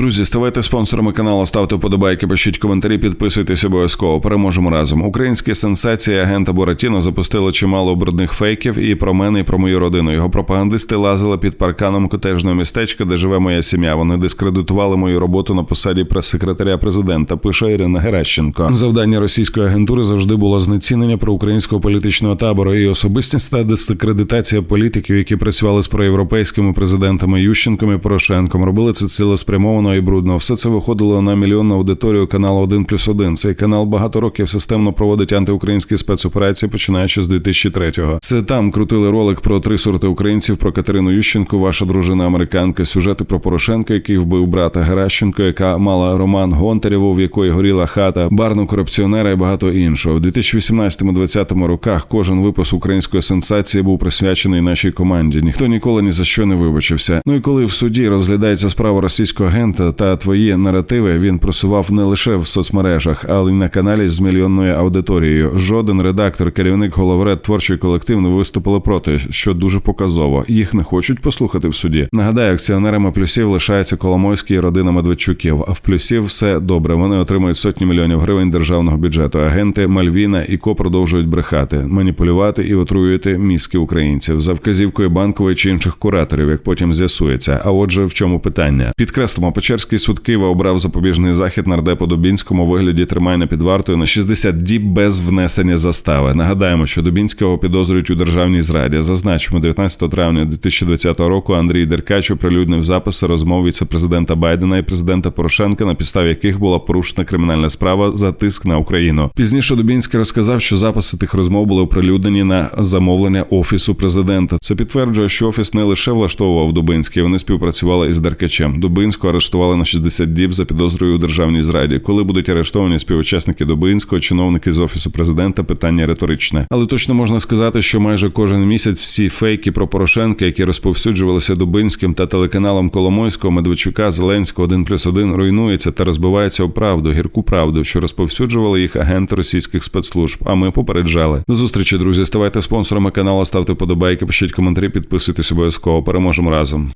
Друзі, ставайте спонсорами каналу, ставте вподобайки, пишіть коментарі, підписуйтесь обов'язково. Переможемо разом. Українські сенсації агента Буратіно запустили чимало брудних фейків і про мене, і про мою родину. Його пропагандисти лазили під парканом котежного містечка, де живе моя сім'я. Вони дискредитували мою роботу на посаді прес-секретаря президента. Пише Ірина Геращенко. Завдання російської агентури завжди було знецінення проукраїнського політичного табору і особистість та дискредитація політиків, які працювали з проєвропейськими президентами Ющенком і Порошенком. Робили це цілеспрямовано і брудно. Все це виходило на мільйонну аудиторію каналу 1 плюс 1. Цей канал багато років системно проводить антиукраїнські спецоперації, починаючи з 2003-го. Це там крутили ролик про три сорти українців, про Катерину Ющенко, ваша дружина американка, сюжети про Порошенка, який вбив брата Геращенко, яка мала роман Гонтарєву, в якої горіла хата, барну корупціонера і багато іншого. В 2018-2020 роках кожен випуск української сенсації був присвячений нашій команді. Ніхто ніколи ні за що не вибачився. Ну і коли в суді розглядається справа російського агента та твої наративи, він просував не лише в соцмережах, але й на каналі з мільйонною аудиторією. Жоден редактор, керівник головред творчий колектив не виступили проти, що дуже показово. Їх не хочуть послухати в суді. Нагадаю, акціонерами плюсів лишається Коломойський і родина Медведчуків. А в плюсів все добре. Вони отримують сотні мільйонів гривень державного бюджету. Агенти Мальвіна і Ко продовжують брехати, маніпулювати і отруювати мізки українців за вказівкою банкової чи інших кураторів, як потім з'ясується. А отже, в чому питання? Підкреслимо, Печерський суд Києва обрав запобіжний захід нардепу Дубінському у вигляді тримання під вартою на 60 діб без внесення застави. Нагадаємо, що Дубінського підозрюють у державній зраді. Зазначимо, 19 травня 2020 року Андрій Деркач оприлюднив записи розмов віце-президента Байдена і президента Порошенка, на підставі яких була порушена кримінальна справа за тиск на Україну. Пізніше Дубінський розказав, що записи тих розмов були оприлюднені на замовлення офісу президента. Це підтверджує, що офіс не лише влаштовував Дубинський, вони співпрацювали із Деркачем. Дубинського арештували на 60 діб за підозрою у державній зраді. Коли будуть арештовані співучасники Дубинського, чиновники з офісу президента, питання риторичне. Але точно можна сказати, що майже кожен місяць всі фейки про Порошенка, які розповсюджувалися Дубинським та телеканалом Коломойського, Медведчука, Зеленського 1 плюс 1 руйнується та розбивається у правду, гірку правду, що розповсюджували їх агенти російських спецслужб. А ми попереджали. До зустрічі, друзі. Ставайте спонсорами каналу, ставте подобайки, пишіть коментарі, підписуйтесь обов'язково. Переможемо разом.